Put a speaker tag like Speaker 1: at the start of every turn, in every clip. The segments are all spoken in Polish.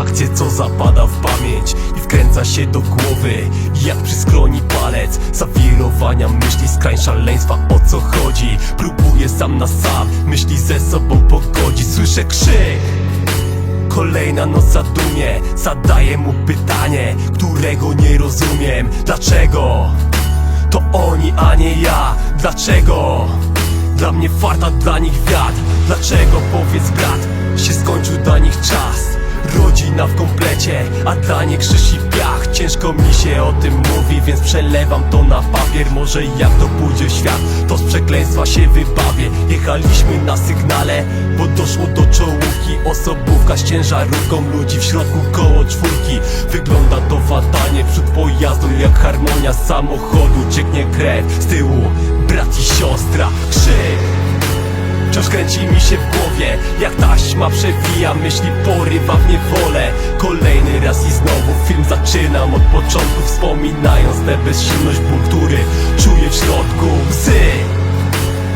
Speaker 1: akcję, co zapada w pamięć I wkręca się do głowy Jak przy skroni palec. Zawirowania myśli, skrań szaleństwa O co chodzi? Próbuję sam na sam Myśli ze sobą pogodzić. Słyszę krzyk. Kolejna noc zadumie Zadaję mu pytanie Którego nie rozumiem. Dlaczego? To oni, a nie ja. Dlaczego? Dla mnie farta, dla nich wiatr. Dlaczego, powiedz brat Się skończył dla nich czas Rodzina w komplecie, a nich krzyż i piach. Ciężko mi się o tym mówi, więc przelewam to na papier. Może jak to pójdzie w świat, to z przekleństwa się wybawię. Jechaliśmy na sygnale, bo doszło do czołówki. Osobówka z ciężarówką, ludzi w środku koło czwórki. Wygląda to fatalnie, przód pojazdu jak harmonia samochodu. Cieknie krew z tyłu, brat i siostra, krzyk Wciąż kręci mi się w głowie Jak taśma przewija myśli porywa w niewolę. Kolejny raz i znowu film zaczynam od początku Wspominając tę bezsilność ból, który czuję w środku Łzy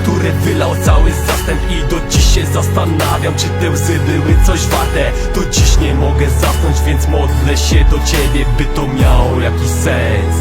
Speaker 1: które wylał cały zastęp I do dziś się zastanawiam, czy te łzy były coś warte. Do dziś nie mogę zasnąć, więc modlę się do ciebie By to miało jakiś sens.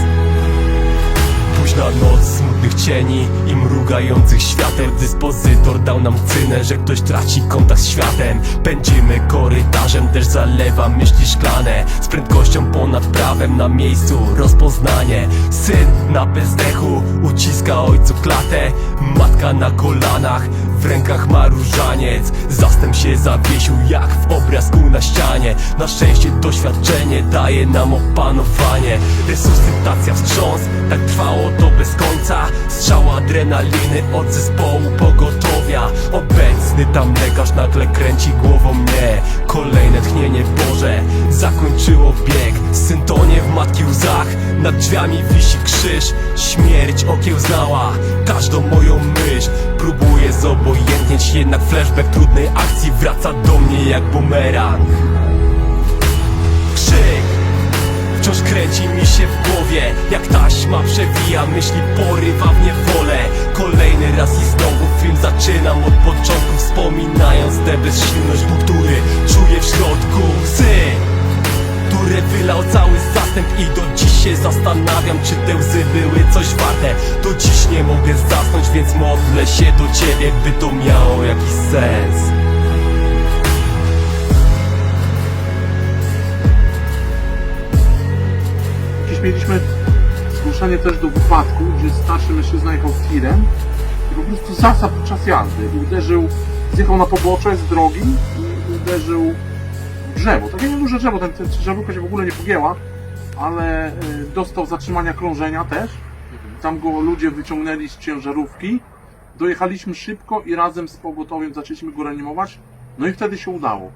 Speaker 1: Późna noc smutnych cieni i mrugających świateł. Dyspozytor dał nam cynę, że ktoś traci kontakt z światem. Pędzimy korytarzem, deszcz zalewa myśli szklane. Z prędkością ponad prawem na miejscu rozpoznanie. Syn na bezdechu uciska ojcu klatę. Matka na kolanach, w rękach ma różaniec Zastęp się zawiesił jak w obrazku na ścianie. Na szczęście doświadczenie daje nam opanowanie. Resuscytacja wstrząs, tak trwało to bez końca. Strzał adrenaliny od zespołu pogotowia Obecny tam lekarz nagle kręci głową mnie. Kolejne tchnienie Boże zakończyło bieg. Syn tonie w matki łzach, nad drzwiami wisi krzyż. Śmierć okiełznała każdą moją myśl. Próbuję zobojętnieć, jednak flashback trudnej akcji. Wraca do mnie jak bumerang. Krzyk. Wciąż kręci mi się w głowie. Jak taśma przewija myśli porywa w niewolę. Kolejny raz i znowu film zaczynam od początku tę bezsilność, który czuję w środku Łzy które wylał cały zastęp I do dziś się zastanawiam, czy te łzy były coś warte Do dziś nie mogę zasnąć, więc modlę się do ciebie By to miało jakiś sens
Speaker 2: Dziś mieliśmy zgłoszenie też do wypadku, gdzie starszy mężczyzna jechał tirem i po prostu zasad podczas jazdy. I uderzył, zjechał na pobocze z drogi i uderzył w drzewo. Takie nieduże drzewo, ten, ten drzewówka się w ogóle nie pogięła, ale y, dostał zatrzymania krążenia też. Tam go ludzie wyciągnęli z ciężarówki. Dojechaliśmy szybko i razem z pogotowiem zaczęliśmy go reanimować. No i wtedy się udało.